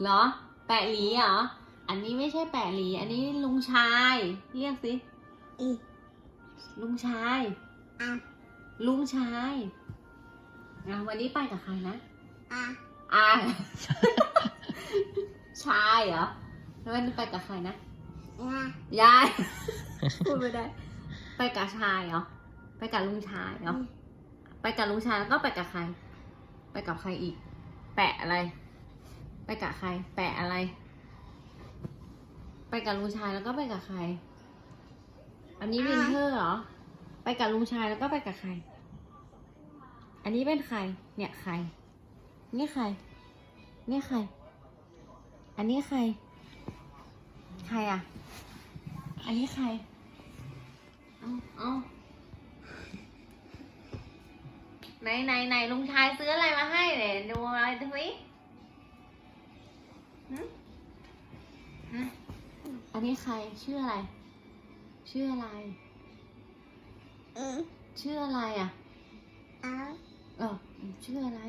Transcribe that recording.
เหรอ แปะหลีเหรอ อันนี้ไม่ใช่แปะหลี อันนี้ลุงชาย เรียกสิอีลุงชายอาลุงชายอะวันนี้ไปกับใครนะอาอาชายเหรอแล้ววันนี้ไปกับใครนะงายายพูดไม่ได้ ไปกับชายเหรอ ไปกับลุงชายเหรอ ไปกับลุงชายแล้วก็ไปกับใคร ไปกับใครอีก แปะอะไร ไปกับใคร แปะอะไร ไปกับลุงชายแล้วก็ไปกับใคร อันนี้วินเทอร์เหรอ ไปกับลุงชายแล้วก็ไปกับใคร อันนี้เป็นใคร เนี่ยใคร นี่ใคร นี่ใคร อันนี้ใคร ใครอะ อันนี้ใคร เอาเอาไหนไหนไหนลุงชายซื้ออะไรมาให้เดี๋ยวดูอะไรดูสิ อันนี้ใครชื่ออะไร ชื่ออะไร ชื่ออะไรอะอ้าวเออชื่ออะไร